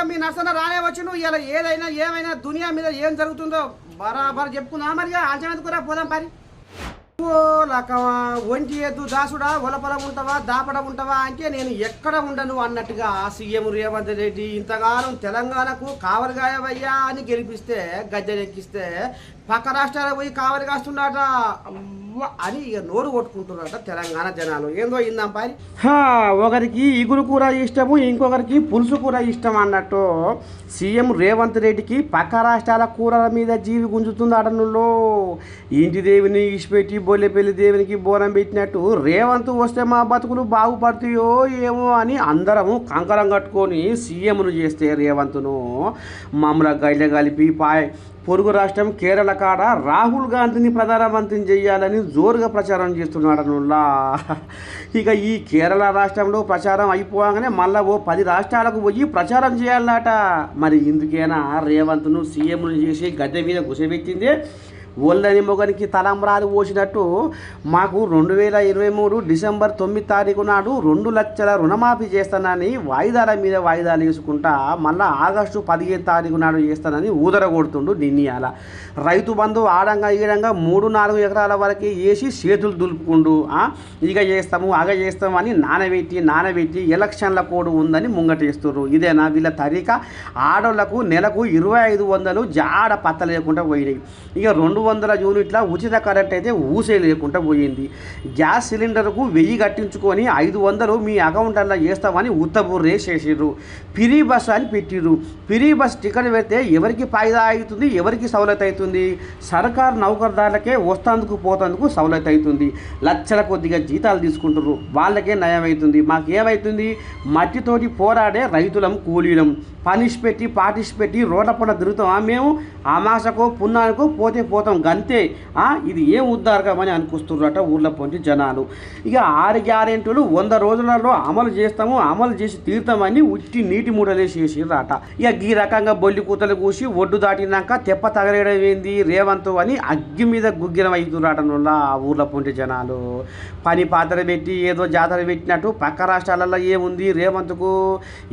ఇక మీ నర్సన రానే వచ్చి నువ్వు ఇలా ఏదైనా ఏమైనా దునియా మీద ఏం జరుగుతుందో బరాబర్ చెప్పుకుందా. మరి ఆల్చమెందుకురా పోదాం పరి. లకవా ఒంటి ఎద్దు దాసుడా ఒలపల ఉంటావా దాపడ ఉంటావా అంటే నేను ఎక్కడ ఉండను అన్నట్టుగా సీఎం రేవంత్ రెడ్డి ఇంతకాలం తెలంగాణకు కావలిగాయవయ్యా అని గెలిపిస్తే గద్దెనెక్కిస్తే పక్క రాష్ట్రాలకు పోయి కావరి కాస్తున్నాట అని ఇక నోరు కొట్టుకుంటున్నారట తెలంగాణ జనాలు. ఏందో ఇందాం పారి? ఒకరికి ఇగురు కూర ఇష్టము ఇంకొకరికి పులుసు కూర ఇష్టం అన్నట్టు సీఎం రేవంత్ రెడ్డికి పక్క రాష్ట్రాల కూరల మీద జీవి గుంజుతుంది అడనుల్లో ఇంటి దేవిని ఇచ్చిపెట్టి బొల్లెపల్లి దేవునికి బోనం పెట్టినట్టు రేవంత్ వస్తే మా బతుకులు బాగుపడతాయో ఏమో అని అందరము కంకరం కట్టుకొని సీఎంను చేస్తే రేవంత్ను. మమ్మల గైల కలిపి పాయ్ పొరుగు రాష్ట్రం కేరళ కాడ రాహుల్ గాంధీని ప్రధానమంత్రిని చేయాలని జోరుగా ప్రచారం చేస్తున్నాడనుల్లా ఇక ఈ కేరళ రాష్ట్రంలో ప్రచారం అయిపోగానే మళ్ళా ఓ పది రాష్ట్రాలకు పోయి ప్రచారం చేయాలట మరి ఇందుకేనా? రేవంత్ను సీఎంను చేసి గద్దె మీద కూర్చోబెట్టింది. ఒళ్ళని మొగనికి తలంబ్రాలు పోసినట్టు మాకు రెండు వేల ఇరవై మూడు డిసెంబర్ తొమ్మిది తారీఖు నాడు రెండు లక్షల రుణమాఫీ చేస్తానని వాయిదాల మీద వాయిదాలు వేసుకుంటా మళ్ళీ ఆగస్టు పదిహేను తారీఖు నాడు చేస్తానని ఊదర కొడుతుండు నిన్నీయాల. రైతు బంధు ఆడంగా ఈడంగా మూడు నాలుగు ఎకరాల వరకు వేసి చేతులు దులుపుకుండు ఇక చేస్తాము అగ చేస్తాము అని నానబెట్టి నానబెట్టి ఎలక్షన్ల కోడ్ ఉందని ముంగటేస్తున్నారు ఇదేనా వీళ్ళ తరిక? ఆడోళ్ళకు నెలకు ఇరవై ఐదు వందలు జాడ పత్త లేకుండా పోయినాయి. ఇక రెండు వందల యూనిట్ల ఉచిత కరెంట్ అయితే ఊసే లేకుండా పోయింది. గ్యాస్ సిలిండర్కు వెయ్యి కట్టించుకొని ఐదు వందలు మీ అకౌంట్లలో వేస్తామని ఉత్తబుర్రే చేసిర్రు ఫిరీ బస్ అని పెట్టిర్రు. ఫ్రీ బస్ టికెట్ పెడితే ఎవరికి ఫాయిదా అవుతుంది ఎవరికి సౌలత్ అవుతుంది? సర్కారు నౌకర్దారులకే వస్తాందుకు పోతందుకు సౌలత్ అవుతుంది. లక్షల కొద్దిగా జీతాలు తీసుకుంటారు వాళ్ళకే నయం అవుతుంది. మాకేమవుతుంది మట్టితోటి పోరాడే రైతులం కూలీలం. పనిష్ పెట్టి పాటిష్ పెట్టి రోడ్ల పొడ తిరుగుతామా మేము? అమాసకో పున్నానికో పోతే పోతాం. గంతే ఇది ఏం ఉద్దారకమని అనుకొస్తున్నారట ఊర్లో పొంచి జనాలు. ఇక ఆరు గ్యారెంటీలు వంద రోజులలో అమలు చేస్తాము అమలు చేసి తీర్థమని ఉట్టి నీటి మూడలేసి ఇక ఈ రకంగా బొల్లి కూతలు కూసి ఒడ్డు దాటినాక తెప్ప తగలేయడం ఏంది? రేవంత్ అని అగ్గి మీద గుగ్గిన అవుతున్నారట నుల్లా ఆ ఊర్లో పొంటి జనాలు. పని పాత్ర పెట్టి ఏదో జాతర పెట్టినట్టు పక్క రాష్ట్రాలలో ఏముంది? రేవంత్కు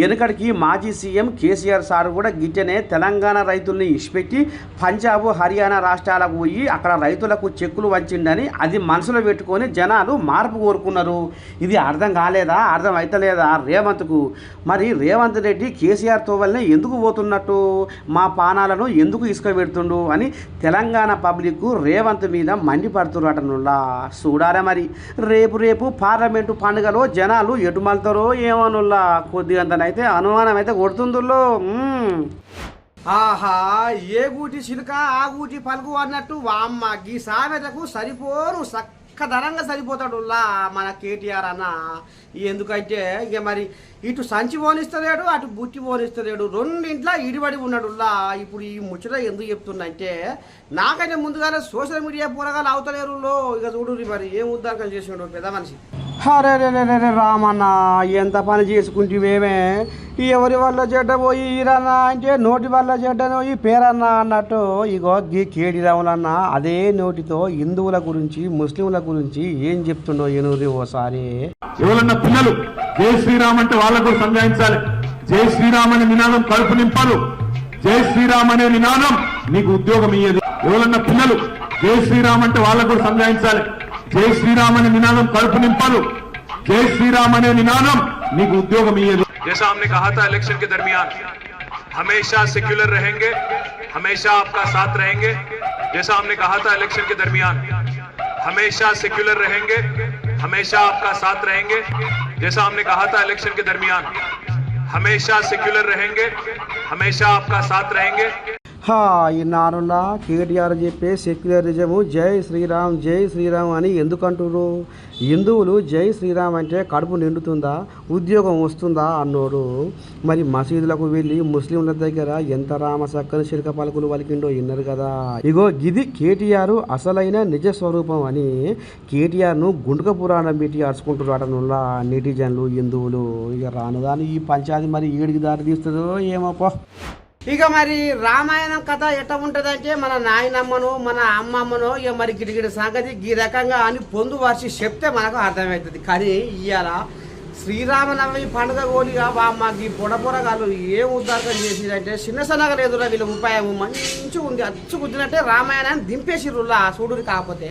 వెనుకడికి మాజీ సీఎం కేసీఆర్ సార్ కూడా గిట్టనే తెలంగాణ రైతుల్ని ఇచ్చిపెట్టి పంజాబ్ హర్యానా రాష్ట్రాల రాష్ట్రాలకు పోయి అక్కడ రైతులకు చెక్కులు వచ్చిండని అది మనసులో పెట్టుకొని జనాలు మార్పు కోరుకున్నారు. ఇది అర్థం కాలేదా? అర్థం అవుతలేదా రేవంత్కు? మరి రేవంత్ రెడ్డి కేసీఆర్తో వల్లనే ఎందుకు పోతున్నట్టు? మా పానాలను ఎందుకు ఇసుక పెడుతుండు అని తెలంగాణ పబ్లిక్ రేవంత్ మీద మండిపడుతున్నటనులా చూడాలి మరి. రేపు రేపు పార్లమెంటు పండుగలో జనాలు ఎటుమలుతారో ఏమనుల్లా. కొద్దిగంతనైతే అనుమానం అయితే కొడుతుందులో ఆహా ఏ గూటి చిలుక ఆ గూటి పలుకు అన్నట్టు వామ్మ గీ సామెతకు సరిపోరు చక్కదనంగా సరిపోతాడులా మన కేటీఆర్ అన్న. ఎందుకంటే ఇక మరి ఇటు సంచి పోనిస్తలేడు అటు బుట్టి పోనిస్తలేడు రెండింట్లో ఇడిబడి ఉన్నాడుల్లా. ఇప్పుడు ఈ ముచ్చట ఎందుకు చెప్తుందంటే నాకైతే ముందుగానే సోషల్ మీడియా పూరగాలు అవుతలేరు ఇక చూడు మరి ఏం ఉద్దారకం చేసిండు పెద్ద మనిషి. అరే రే రే రే రామన్న ఎంత పని చేసుకుంటేవేమే ఎవరి వల్ల చెడ్డ పోయి ఈరన్నా అంటే నోటి వల్ల చెడ్డ పోయి పేరన్న అన్నట్టు ఇగో గీ కేడి రాములన్న అదే నోటితో హిందువుల గురించి ముస్లింల గురించి ఏం చెప్తుండో ఎనూరి ఓసారి. ఎవరన్నా పిల్లలు జై శ్రీరామ్ అంటే వాళ్ళకు సంజాయించాలి. జై శ్రీరామ్ అనే నినాదం కడుపు నింపాలు. జై శ్రీరామ్ అనే నినాదం నీకు ఉద్యోగం ఇయ్యదు. ఎవరన్నా పిల్లలు జై శ్రీరామ్ అంటే వాళ్ళకు సంజాయించాలి. జై శ్రీరామ్ అనే నినాదం కడుపు నింపాలు జై శ్రీరామ్ అనే నినాదం నీకు ఉద్యోగం ఇయ్యదు जैसा हमने कहा था इलेक्शन के दरमियान हमेशा सेक्युलर रहेंगे हमेशा आपका साथ रहेंगे जैसा हमने कहा था इलेक्शन के दरमियान हमेशा सेक्युलर रहेंगे हमेशा आपका साथ रहेंगे जैसा हमने कहा था इलेक्शन के दरमियान हमेशा सेक्युलर रहेंगे हमेशा आपका साथ रहेंगे హాయ్ ఈనాడులా కేటీఆర్ చెప్పే సెక్యులరిజము జై శ్రీరామ్ జై శ్రీరామ్ అని ఎందుకు అంటున్నారు హిందువులు జై శ్రీరామ్ అంటే కడుపు నిండుతుందా? ఉద్యోగం వస్తుందా? అన్నోడు. మరి మసీదులకు వెళ్ళి ముస్లింల దగ్గర ఎంత రామ చక్కని చిలక పలుకులు వలికిండో విన్నారు కదా. ఇగో ఇది కేటీఆర్ అసలైన నిజ స్వరూపం అని కేటీఆర్ను గుండక పురాణం పెట్టి అరుచుకుంటున్నాడనులా నెటిజన్లు హిందువులు. ఇక రానుదాని ఈ పంచాయతీ మరి ఏడికి దారి తీస్తుందో ఏమో ఇక మరి రామాయణం కథ ఎట్ట ఉంటుందంటే మన నాయనమ్మను మన అమ్మమ్మను ఇక మరి గిడిగిడి సంగతి ఈ రకంగా అని పొందు వార్చి చెప్తే మనకు అర్థమవుతుంది. కానీ ఇవాళ శ్రీరామనవమి పండుగ కోలిగా వా మాకు ఈ పొడపొరగాలు ఏం ఉద్దారకం చేసిరంటే చిన్న సన్నగా లేదురా వీళ్ళ ఉపాయం మంచిగా ఉంది అచ్చు కుదిరినట్టే రామాయణాన్ని దింపేసిర్రులా చూడురు కాకపోతే.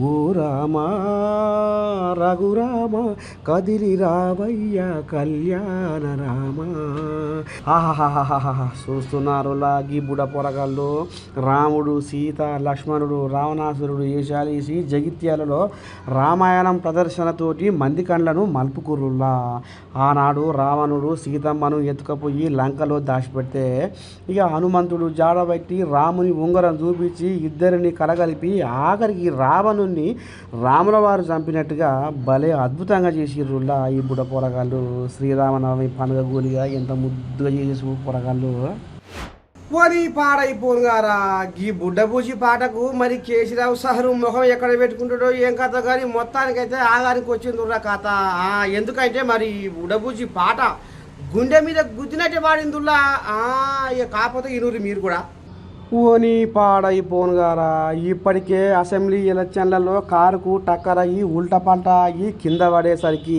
ఓ రామా రఘురామ కదిలి రావయ్య కళ్యాణ రామ. ఆహాహాహాహా చూస్తున్నారు లాగి బుడ పొరగాళ్ళు. రాముడు సీత లక్ష్మణుడు రావణాసురుడు ఏషాలీసి జగిత్యాలలో రామాయణం ప్రదర్శనతోటి మంది కండ్లను మలుపుకురులా ఆనాడు రావణుడు సీతమ్మను ఎత్తుకపోయి లంకలో దాచిపెడితే ఇక హనుమంతుడు జాడబెట్టి రాముని ఉంగరం చూపించి ఇద్దరిని కలగలిపి ఆఖరికి రావణుణ్ణి రాముల వారు చంపినట్టుగా భలే అద్భుతంగా చేసిర్రుల్లా ఈ బుడ పొరగాళ్ళు. శ్రీరామనవమి పండుగ గోలిగా ఎంత ముద్దుగా చేసి పొరగాళ్ళు. పోనీ పాడైపోను గారా ఈ బుడ్డబూజి పాటకు మరి కేసీరావు సహరు ముఖం ఎక్కడ పెట్టుకుంటాడో ఏం కథ కానీ మొత్తానికైతే ఆగానికి వచ్చిందిరా కథ. ఎందుకంటే మరి ఈ బుడ్డబూజి పాట గుండె మీద గుద్దినట్టే పాడిందిలా ఇక కాకపోతే ఇనూరి మీరు కూడా. ఓని పాడైపోను గారా. ఇప్పటికే అసెంబ్లీ ఎలక్షన్లలో కారుకు టక్కరయ్యి అయ్యి అయ్యి కింద పడేసరికి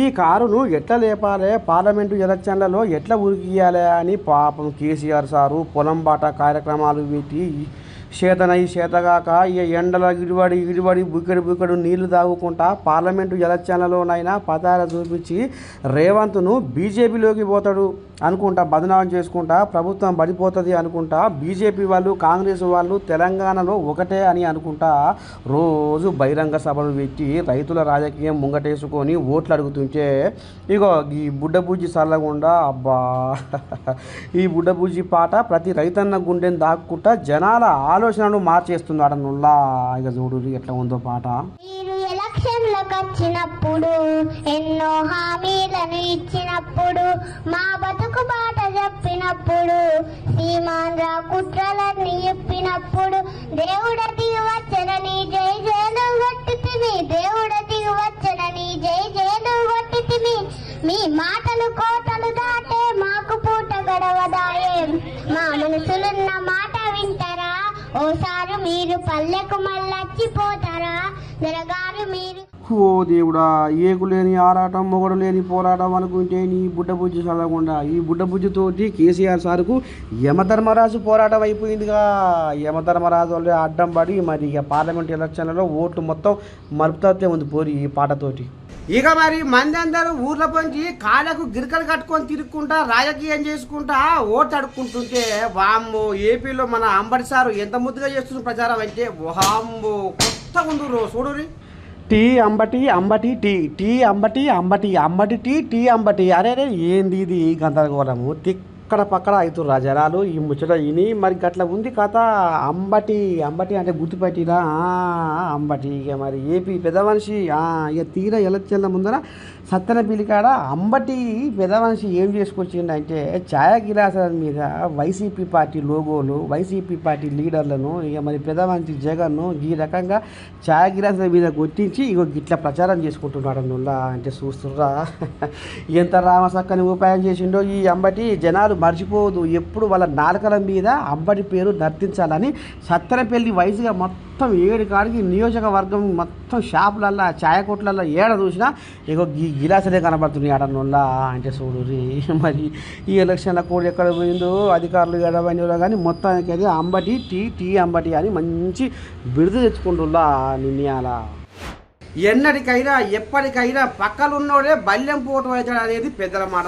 ఈ కారును ఎట్లా లేపాలి? పార్లమెంటు ఎలక్షన్లలో ఎట్లా ఉరికియాలే అని పాపం కేసీఆర్ సారు పొలం బాట కార్యక్రమాలు పెట్టి చేతనై చేతగాక ఈ ఎండల ఇడిబడి ఇడిబడి బుక్కడి బుక్కడు నీళ్ళు తాగుకుంటా పార్లమెంటు ఎలక్షన్లలోనైనా పతార చూపించి రేవంత్ను బీజేపీలోకి పోతాడు. అనుకుంటా బదనామం చేసుకుంటా ప్రభుత్వం పడిపోతుంది అనుకుంటా బీజేపీ వాళ్ళు కాంగ్రెస్ వాళ్ళు తెలంగాణలో ఒకటే అని అనుకుంటా రోజు బహిరంగ సభలు పెట్టి రైతుల రాజకీయం ముంగటేసుకొని ఓట్లు అడుగుతుంటే ఇగో ఈ బుడ్డబూజి చల్లకుండా అబ్బా. ఈ బుడ్డబూజి పాట ప్రతి రైతన్న గుండెని దాక్కుంటా జనాల ఆలోచనను మార్చేస్తున్నాడనుల్లా. ఇక చూడు ఎట్లా ఉందో పాట. వచ్చినప్పుడు ఎన్నో హామీలను ఇచ్చినప్పుడు మా బతుకు బాట చెప్పినప్పుడు సీమాంధ్ర కుట్రలన్నీ ఇప్పినప్పుడు దేవుడ దిగి వచ్చనని జై జయలు కొట్టితిమి దేవుడ దిగి వచ్చనని జై జయలు కొట్టితిమి. మీ మాటలు కోటలు దాటే మాకు పూట గడవదాయే. మా మనసులున్న మాట వింటారా? ఓసారి మీరు పల్లెకు మళ్ళొచ్చిపోతారా? జరగా నీకు ఓ దేవుడా? ఏకు లేని ఆరాటం మొగడు లేని పోరాటం అనుకుంటే నీ బుడ్డబుజ్జి చదవకుండా. ఈ బుడ్డబుజ్జితోటి కేసీఆర్ సార్కు యమధర్మరాజు పోరాటం అయిపోయిందిగా. యమధర్మరాజు వాళ్ళు అడ్డం పడి మరి ఇక పార్లమెంట్ ఎలక్షన్లలో ఓట్లు మొత్తం మలుపుతాతే ఉంది పోరి ఈ పాటతోటి. ఇక మరి మంది అందరూ ఊర్ల పొంచి కాళ్ళకు గిరికలు కట్టుకొని తిరుక్కుంటా రాజకీయం చేసుకుంటా ఓట్లు అడుక్కుంటుంటే వామ్మో ఏపీలో మన అంబటి సారు ఎంత ముద్దుగా చేస్తున్న ప్రచారం అంటే వామ్మో కొత్త ఉండు చూడురి tea Ambati Ambati tea tea Ambati Ambati Ambati tea tea Ambati. అరే అరే ఏంది ఇది గందరగోళము? అక్కడ పక్కడ అవుతుర్రా జనాలు ఈ ముచ్చట ఇని మరి గట్ల ఉంది కథ. అంబటి అంబటి అంటే గుర్తుపెట్టిరా అంబటి ఇక మరి ఏపీ పెద్ద మనిషి. ఆ, ఇక తీర ఎలక్షన్ల ముందర సత్తెన పిలికాడ అంబటి పెద్ద మనిషి ఏం చేసుకొచ్చిండంటే ఛాయ గిలాసాల మీద వైసీపీ పార్టీ లోగోలు వైసీపీ పార్టీ లీడర్లను ఇక మరి పెద్ద మనిషి జగన్ను ఈ రకంగా ఛాయ గిలాసాల మీద కొట్టించి ఇగో గిట్ల ప్రచారం చేసుకుంటున్నాడు నుల్లా అంటే చూస్తుర్రా? ఎంత రామసక్కని ఉపాయం చేసిండో ఈ అంబటి. జనాలు మర్చిపోదు ఎప్పుడు వాళ్ళ నాలుకల మీద అంబటి పేరు నర్తించాలని సత్తెనపల్లి వయసుగా మొత్తం ఏడు కాడికి నియోజకవర్గం మొత్తం షాపులల్లో ఛాయ కొట్లల్లో ఏడ చూసినా ఇగో ఈ గిలాసలే కనబడుతున్నాయి. ఆడనుల్లా అంటే చూడురి మరి ఈ ఎలక్షన్ల కూడా ఎక్కడ పోయిందో అధికారులు ఎడబడినో కానీ మొత్తానికి అయితే అంబటి టీ టీ అంబటి అని మంచి బిరుదు తెచ్చుకుంటుల్లా నిర్ణయాల ఎన్నటికైనా ఎప్పటికైనా పక్కలున్నోడే బల్యం పోటు అవుతాడు అనేది పెద్దల మాట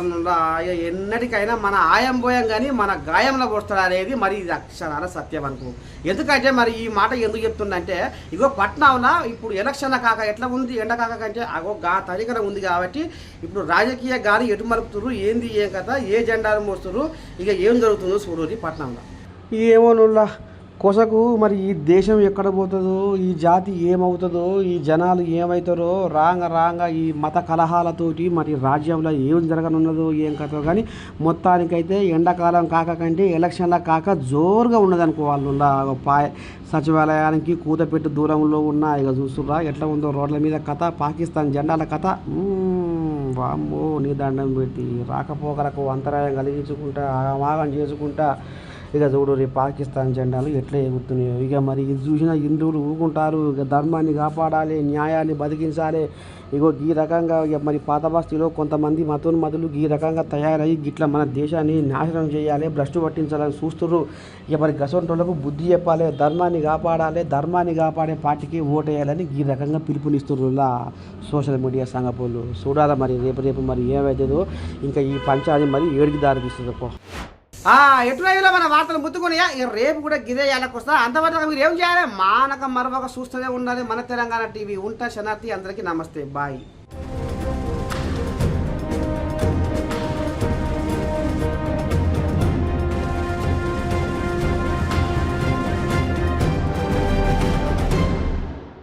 ఎన్నటికైనా మన ఆయం పోయాం కానీ మన గాయంలో పోస్తాడు అనేది మరి ఇది అక్షరాల సత్యం అనుకో. ఎందుకంటే మరి ఈ మాట ఎందుకు చెప్తుందంటే ఇగో పట్నంలో ఇప్పుడు ఎలక్షన్ కాక ఎట్లా ఉంది? ఎండ కాక కంటే అగో గా తరికన ఉంది కాబట్టి ఇప్పుడు రాజకీయ గాని ఎటు మలుపుతురు ఏంది? ఏం కథ? ఏ జెండాలు మోస్తురు ఇక ఏం జరుగుతుందో చూడు పట్నంలో ఏమోనుల్లా కొసకు మరి ఈ దేశం ఎక్కడ పోతుందో ఈ జాతి ఏమవుతుందో ఈ జనాలు ఏమవుతారో రాంగ రాంగ ఈ మత కలహాలతోటి మరి రాజ్యంలో ఏం జరగనున్నదో ఏం కథో కానీ మొత్తానికైతే ఎండాకాలం కాక కంటే ఎలక్షన్ల కాక జోరుగా ఉన్నదనుకోవాలి పాయ సచివాలయానికి కూతపెట్టు దూరంలో ఉన్న ఇక చూస్తురా ఎట్లా ఉందో రోడ్ల మీద కథ పాకిస్తాన్ జెండాల కథ. వామ్మో నీ దండం పెట్టి రాకపోకలకు అంతరాయం కలిగించుకుంటా ఆగమాగం చేసుకుంటా ఇక చూడు రేపు పాకిస్తాన్ జెండాలు ఎట్లా ఎగురుతున్నాయో. ఇక మరి ఇది చూసిన హిందువులు ఊరుకుంటారు. ఇక ధర్మాన్ని కాపాడాలి న్యాయాన్ని బతికించాలి. ఇగో ఈ రకంగా ఇక మరి పాత బస్తీలో కొంతమంది మతోన్మతులు ఈ రకంగా తయారయ్యి గిట్ల మన దేశాన్ని నాశనం చేయాలి భ్రష్టు పట్టించాలని చూస్తున్నారు ఇక మరి గసంటోళ్ళకు బుద్ధి చెప్పాలి ధర్మాన్ని కాపాడాలి ధర్మాన్ని కాపాడే పార్టీకి ఓటేయాలని ఈ రకంగా పిలుపునిస్తున్నారు ఇలా సోషల్ మీడియా సంఘపోళ్ళు చూడాలి మరి రేపు రేపు మరి ఏమవుతుందో ఇంకా ఈ పంచాది మరి ఏడికి దారి తీస్తుంది ఎటువైనా ఎటువైపులో మన వార్తలు ముత్తుకునియా? రేపు కూడా గిదే వస్తా అంతవరకు మీరు ఏం చేయాలి? మానక మరవక చూస్తూనే ఉండాలి మన తెలంగాణ టీవీ. ఉంటా శనార్థి అందరికీ నమస్తే. బాయ్.